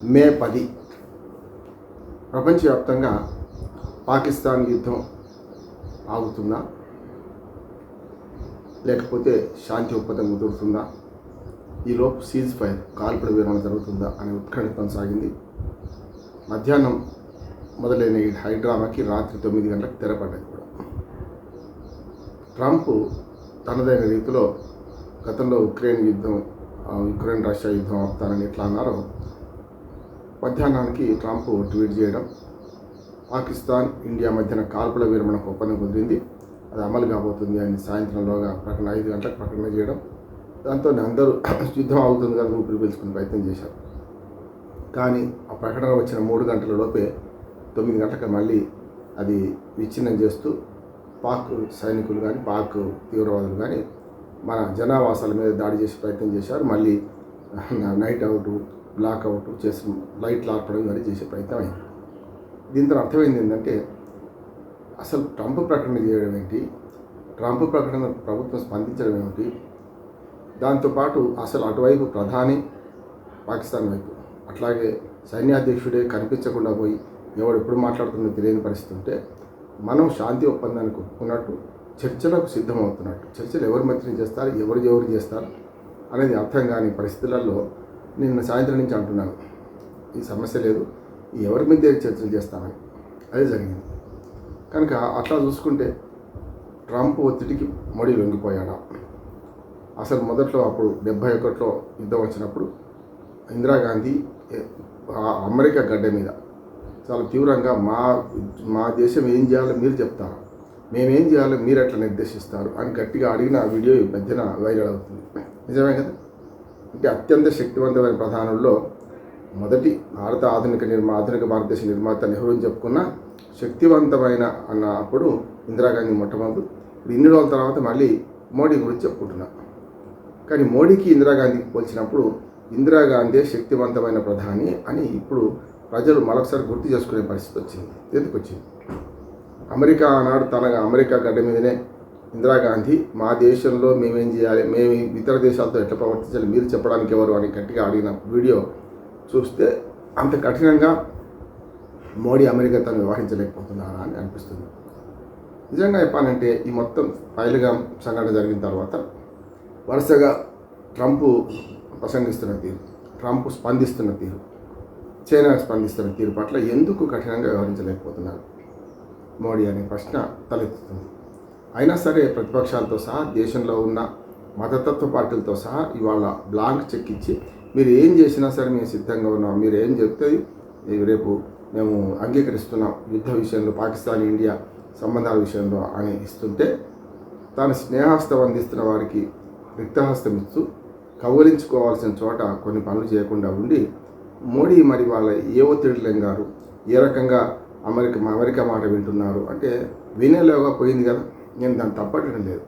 మే పది. ప్రపంచవ్యాప్తంగా పాకిస్తాన్ యుద్ధం ఆగుతుందా? లేకపోతే శాంతి ఒప్పందం కుదురుతుందా? ఈలోపు సీజ్ ఫైర్ కాల్పుల విరమణ జరుగుతుందా అనే ఉత్కంఠ కొనసాగింది మధ్యాహ్నం మొదలైన ఈ హైడ్రామాకి రాత్రి తొమ్మిది గంటలకు తెరపడ్డది కూడా. ట్రంప్ తనదైన రీతిలో గతంలో ఉక్రెయిన్ యుద్ధం యుక్రెయిన్ ఉక్రెయిన్ రష్యా యుద్ధం ఆపుతానని ఎట్లా అన్నారో మధ్యాహ్నానికి ట్రంప్ ట్వీట్ చేయడం పాకిస్తాన్ ఇండియా మధ్యన కాల్పుల విరమణకు ఒప్పందం కుదిరింది. అది అమలు కాబోతుంది అని సాయంత్రంలోగా ప్రకటన ఐదు గంటలకు ప్రకటన చేయడం. దాంతో అందరూ యుద్ధం అవుతుంది కదా ఊపిరి పీల్చుకునే ప్రయత్నం చేశారు. కానీ ఆ ప్రకటన వచ్చిన మూడు గంటల లోపే తొమ్మిది గంటలకు మళ్ళీ అది విచ్ఛిన్నం చేస్తూ పాక్ సైనికులు కానీ పాక్ తీవ్రవాదులు కానీ మన జనావాసాల మీద దాడి చేసే ప్రయత్నం చేశారు. మళ్ళీ నైట్ అవుట్ బ్లాక్ అవుట్ చేసి లైట్లు ఆర్పడం కానీ చేసే ప్రయత్నం అయింది. దీంతో అర్థమైంది ఏంటంటే అసలు ట్రంప్ ప్రకటన చేయడం ఏంటి? ట్రంప్ ప్రకటన ప్రభుత్వం స్పందించడం ఏమిటి? దాంతోపాటు అసలు అటువైపు ప్రధాని పాకిస్తాన్ వైపు అట్లాగే సైన్యాధ్యక్షుడే కనిపించకుండా పోయి ఎవడు ఎప్పుడు మాట్లాడుతుందో తెలియని పరిస్థితి ఉంటే మనం శాంతి ఒప్పందానికి ఒప్పుకున్నట్టు చర్చలకు సిద్ధమవుతున్నట్టు చర్చలు ఎవరి మధ్యన చేస్తారు ఎవరు ఎవరు చేస్తారు అనేది అర్థం కాని పరిస్థితులలో నిన్న సాయంత్రం నుంచి అంటున్నాను ఈ సమస్య లేదు ఎవరి మీద చర్చలు చేస్తామని. అదే జరిగింది. కనుక అట్లా చూసుకుంటే ట్రంప్ ఒత్తిడికి మోడీ లొంగిపోయాడా? అసలు మొదట్లో అప్పుడు డెబ్బై ఒకటిలో యుద్ధం వచ్చినప్పుడు ఇందిరాగాంధీ అమెరికా గడ్డ మీద చాలా తీవ్రంగా మా మా దేశం ఏం చేయాలో మీరు చెప్తారు. మేమేం చేయాలో మీరు ఎట్లా నిర్దేశిస్తారు అని గట్టిగా అడిగిన వీడియో ఈ మధ్యన వైరల్ అవుతుంది. నిజమే కదా? అంటే అత్యంత శక్తివంతమైన ప్రధానుల్లో మొదటి భారత ఆధునిక నిర్మా ఆధునిక భారతదేశ నిర్మాత నెహ్రూని చెప్పుకున్న శక్తివంతమైన అన్న అప్పుడు ఇందిరాగాంధీ మొట్టమొదటి. ఇప్పుడు ఇన్ని రోజుల తర్వాత మళ్ళీ మోడీ గురించి చెప్పుకుంటున్నా. కానీ మోడీకి ఇందిరాగాంధీకి పోల్చినప్పుడు ఇందిరాగాంధీ శక్తివంతమైన ప్రధాని అని ఇప్పుడు ప్రజలు మరొకసారి గుర్తు చేసుకునే పరిస్థితి వచ్చింది ఎందుకు వచ్చింది? అమెరికా ఆనాడు తన అమెరికా గడ్డ మీదనే ఇందిరాగాంధీ మా దేశంలో మేమేం చేయాలి? మేము ఇతర దేశాలతో ఎట్లా ప్రవర్తించాలి? మీరు చెప్పడానికి ఎవరు? అని గట్టిగా అడిగిన వీడియో చూస్తే అంత కఠినంగా మోడీ అమెరికా తను వ్యవహరించలేకపోతున్నారా అని అనిపిస్తుంది. నిజంగా చెప్పాలంటే ఈ మొత్తం పైలుగా సంఘటన జరిగిన తర్వాత వరుసగా ట్రంప్ ప్రసంగిస్తున్న తీరు ట్రంప్ స్పందిస్తున్న తీరు చైనా స్పందిస్తున్న తీరు పట్ల ఎందుకు కఠినంగా వ్యవహరించలేకపోతున్నారు? మోడీ అనే ప్రశ్న తలెత్తుతుంది. అయినా సరే ప్రతిపక్షాలతో సహా దేశంలో ఉన్న మతతత్వ పార్టీలతో సహా ఇవాళ బ్లాంక్ చెక్ ఇచ్చి మీరు ఏం చేసినా సరే మేము సిద్ధంగా ఉన్నాం. మీరు ఏం చెప్తే రేపు మేము అంగీకరిస్తున్నాం యుద్ధ విషయంలో పాకిస్తాన్ ఇండియా సంబంధాల విషయంలో అని ఇస్తుంటే తాను స్నేహస్తం అందిస్తున్న వారికి రిక్తహస్తం ఇస్తూ కౌలించుకోవాల్సిన చోట కొన్ని పనులు చేయకుండా ఉండి మోడీ మరి వాళ్ళ ఏ ఒత్తిడి గారు ఏ రకంగా అమెరికా అమెరికా మాట వింటున్నారు అంటే వినేలోగా పోయింది కదా. నేను దాన్ని తప్పటం లేదు.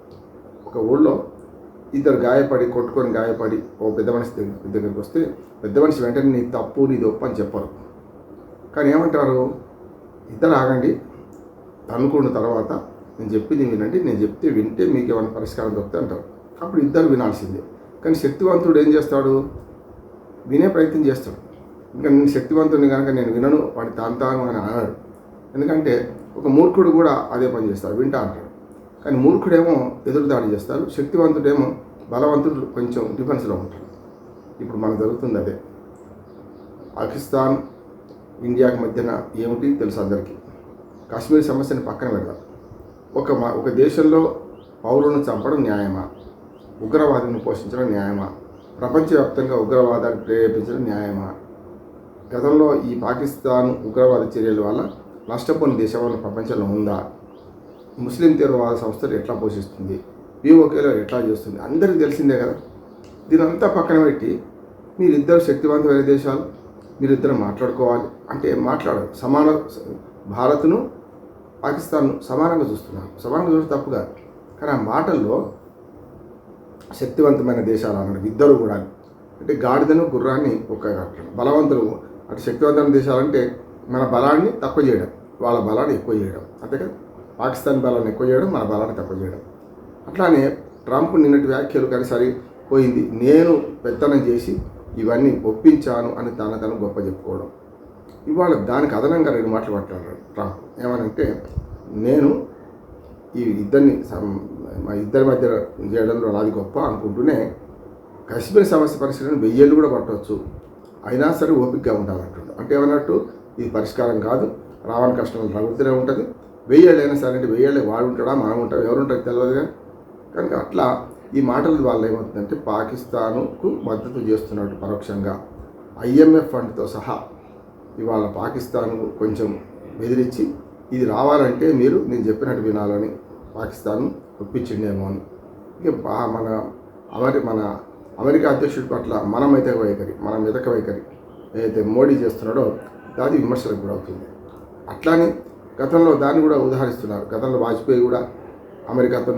ఒక ఊళ్ళో ఇద్దరు గాయపడి కొట్టుకొని గాయపడి ఓ పెద్ద మనిషి దగ్గరికి వస్తే పెద్ద మనిషి వెంటనే నీ తప్పు నీ దొప్పు అని చెప్పరు. కానీ ఏమంటారు? ఇద్దరు ఆగండి. అనుకున్న తర్వాత నేను చెప్పింది వినండి. నేను చెప్తే వింటే మీకు ఏమైనా పరిష్కారం దొరికితే అంటారు. అప్పుడు ఇద్దరు వినాల్సిందే. కానీ శక్తివంతుడు ఏం చేస్తాడు? వినే ప్రయత్నం చేస్తాడు. ఇంకా నేను శక్తివంతుడిని కనుక నేను వినను వాడి తాను తాను అని అన్నాడు ఎందుకంటే ఒక మూర్ఖుడు కూడా అదే పని చేస్తాడు. వింటా అంటాడు. కానీ మూర్ఖుడేమో ఎదురుదాడి చేస్తారు శక్తివంతుడేమో బలవంతుడు కొంచెం డిఫెన్స్లో ఉంటాడు. ఇప్పుడు మనకు జరుగుతుంది అదే. పాకిస్తాన్ ఇండియాకి మధ్యన ఏమిటి తెలుసు అందరికీ? కాశ్మీర్ సమస్యని పక్కన పెడదాం. ఒక మా ఒక దేశంలో పౌరులను చంపడం న్యాయమా? ఉగ్రవాదిని పోషించడం న్యాయమా? ప్రపంచవ్యాప్తంగా ఉగ్రవాదాన్ని ప్రేరేపించడం న్యాయమా? గతంలో ఈ పాకిస్తాన్ ఉగ్రవాద చర్యల వల్ల నష్టపోయిన దేశం వల్ల ప్రపంచంలో ఉందా? ముస్లిం తీవ్రవాద సంస్థలు ఎట్లా పోషిస్తుంది? పీఓకేలో ఎట్లా చేస్తుంది? అందరికీ తెలిసిందే కదా. దీనంతా పక్కన పెట్టి మీరిద్దరు శక్తివంతమైన దేశాలు మీరిద్దరు మాట్లాడుకోవాలి. అంటే మాట్లాడరు? సమాన భారత్ను పాకిస్తాన్ను సమానంగా చూస్తున్నారు. సమానంగా చూస్తే తప్పు కాదు. కానీ ఆ మాటల్లో శక్తివంతమైన దేశాలు అన్నాడు ఇద్దరు కూడా. అంటే గాడిదను గుర్రాన్ని ఒక్క బలవంతులు అటు శక్తివంతమైన దేశాలంటే మన బలాన్ని తక్కువ చేయడం వాళ్ళ బలాన్ని ఎక్కువ చేయడం. అంతే కదా? పాకిస్తాన్ బలాన్ని ఎక్కువ చేయడం మన బలాన్ని తక్కువ చేయడం అట్లానే ట్రంప్ నిన్నటి వ్యాఖ్యలు కానీ సరే పోయింది. నేను పెత్తనం చేసి ఇవన్నీ ఒప్పించాను అని తన తను గొప్ప చెప్పుకోవడం. ఇవాళ దానికి అదనంగా రెండు మాటలు మాట్లాడారు ట్రంప్. ఏమనంటే నేను ఈ ఇద్దరిని మా ఇద్దరి మధ్య చేయడంలో నాది గొప్ప అనుకుంటూనే కశ్మీర్ సమస్య పరిశీలన వెయ్యేళ్ళు కూడా పట్టవచ్చు అయినా సరే ఓపికగా ఉండాలంటుండు. అంటే ఏమన్నట్టు ఇది పరిష్కారం కాదు. రావణ కష్టం రగులుతూనే ఉంటుంది. వెయ్యేళ్ళు అయినా సరే అంటే వెయ్యేళ్ళు వాడు ఉంటాడా మనం ఉంటాం ఎవరు ఉంటారు తెలియదుగా కనుక అట్లా ఈ మాటల వల్ల ఏమవుతుందంటే పాకిస్తాన్కు మద్దతు చేస్తున్నట్టు పరోక్షంగా ఐఎంఎఫ్ ఫండ్తో సహా ఇవాళ పాకిస్తాన్ కొంచెం బెదిరించి ఇది రావాలంటే మీరు నేను చెప్పినట్టు వినాలని పాకిస్తాన్ ఒప్పించిండేమో అని. ఇక మన అమెరి మన అమెరికా అధ్యక్షుడి పట్ల మన మితక వైఖరి మన మితక వైఖరి ఏదైతే మోడీ చేస్తున్నాడో అది విమర్శలకు కూడా అవుతుంది అట్లానే గతంలో దాన్ని కూడా ఉదాహరిస్తున్నారు. గతంలో వాజ్పేయి కూడా అమెరికాతో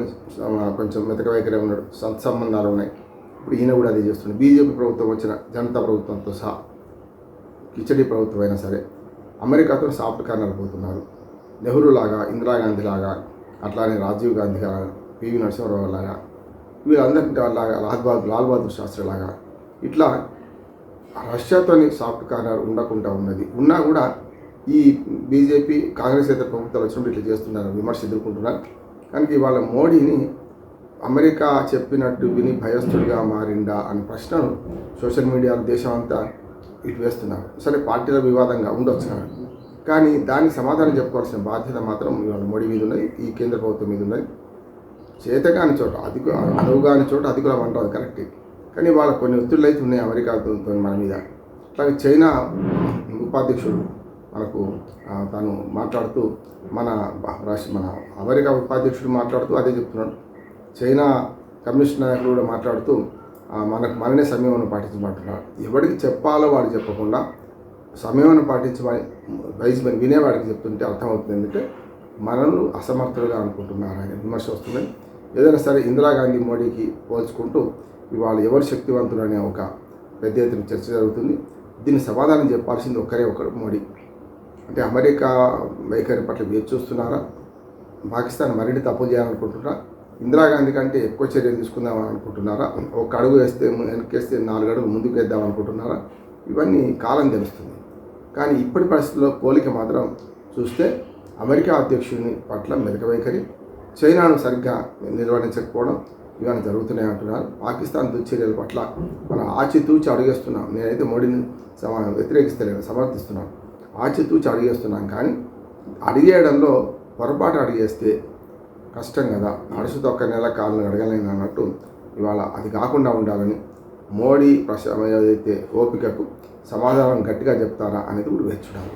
కొంచెం మెతక వైఖరి ఉన్నాడు సత్సంబంధాలు ఉన్నాయి. ఇప్పుడు ఈయన కూడా అది చేస్తుంది బీజేపీ ప్రభుత్వం వచ్చిన జనతా ప్రభుత్వంతో సహా కిచడీ ప్రభుత్వం అయినా సరే అమెరికాతో సాఫ్ట్ కార్నర్ పోతున్నారు. నెహ్రూ లాగా ఇందిరాగాంధీ లాగా అట్లానే రాజీవ్ గాంధీ లాగా పివి నరసింహరావు లాగా వీళ్ళందరికీ లాగా లాల్ బహదూర్ లాల్ బహదూర్ శాస్త్రి లాగా ఇట్లా రష్యాతోని సాఫ్ట్ కార్నర్ ఉండకుండా ఉన్నది. ఉన్నా కూడా ఈ బీజేపీ కాంగ్రెస్ ఇతర ప్రభుత్వాలు వచ్చినప్పుడు ఇట్లా చేస్తున్నారు విమర్శ ఎదుర్కొంటున్నారు. కనుక ఇవాళ మోడీని అమెరికా చెప్పినట్టు విని భయస్థుడిగా మారిండా అనే ప్రశ్నను సోషల్ మీడియాలో దేశం అంతా ఇటు వేస్తున్నారు. సరే పార్టీల వివాదంగా ఉండొచ్చు కానీ. కానీ దానికి సమాధానం చెప్పుకోవాల్సిన బాధ్యత మాత్రం ఇవాళ మోడీ మీద ఉన్నది ఈ కేంద్ర ప్రభుత్వం మీద ఉన్నది. చేతగాని చోట అధిక అనువుగాని చోట అధికులం అంటారు కరెక్ట్. కానీ వాళ్ళ కొన్ని ఒత్తిళ్ళు అయితే ఉన్నాయి అమెరికాతో మన మీద. అట్లాగే చైనా ఉపాధ్యక్షుడు మనకు తను మాట్లాడుతూ మన రాష్ట్ర మన అమెరికా ఉపాధ్యక్షుడు మాట్లాడుతూ అదే చెప్తున్నాడు. చైనా కమ్యూనిస్ట్ నాయకులు కూడా మాట్లాడుతూ మనకు మననే సమయంలో పాటించమంటున్నారు. ఎవరికి చెప్పాలో వాడు చెప్పకుండా సమయంలో పాటించమని వయసు వినేవాడికి చెప్తుంటే అర్థమవుతుంది ఏంటంటే మనల్ని అసమర్థులుగా అనుకుంటున్నారు ఆయన. విమర్శ వస్తుంది. ఏదైనా సరే ఇందిరాగాంధీ మోడీకి పోల్చుకుంటూ ఇవాళ ఎవరు శక్తివంతులు అనే ఒక పెద్ద ఎత్తున చర్చ జరుగుతుంది. దీన్ని సమాధానం చెప్పాల్సింది ఒక్కరే ఒకరు మోడీ. అంటే అమెరికా వైఖరి పట్ల వేచి చూస్తున్నారా? పాకిస్తాన్ మరిన్ని తప్పులు చేయాలనుకుంటున్నారా? ఇందిరాగాంధీ కంటే ఎక్కువ చర్యలు తీసుకుందామని అనుకుంటున్నారా? ఒక అడుగు వేస్తే వెనకేస్తే నాలుగు అడుగులు ముందుకు వేద్దాం అనుకుంటున్నారా? ఇవన్నీ కాలం తెలుస్తుంది. కానీ ఇప్పటి పరిస్థితుల్లో పోలిక మాత్రం చూస్తే అమెరికా అధ్యక్షుని పట్ల మెదక వైఖరి చైనాను సరిగ్గా నిర్వహించకపోవడం ఇవన్నీ జరుగుతున్నాయి అంటున్నారు. పాకిస్తాన్ దుశ్చర్యల పట్ల మనం ఆచితూచి అడిగేస్తున్నాం. నేనైతే మోడీని సమా వ్యతిరేకిస్తలేను సమర్థిస్తున్నాను. ఆచితూచి అడిగేస్తున్నాం కానీ అడిగేయడంలో పొరపాటు అడిగేస్తే కష్టం కదా. అడుసుతో ఒక నెల కాలను అడగలేను అన్నట్టు ఇవాళ అది కాకుండా ఉండాలని మోడీ ప్రశ్న ఏదైతే ఓపికకు సమాధానం గట్టిగా చెప్తారా అనేది కూడా వేచి చూడాలి.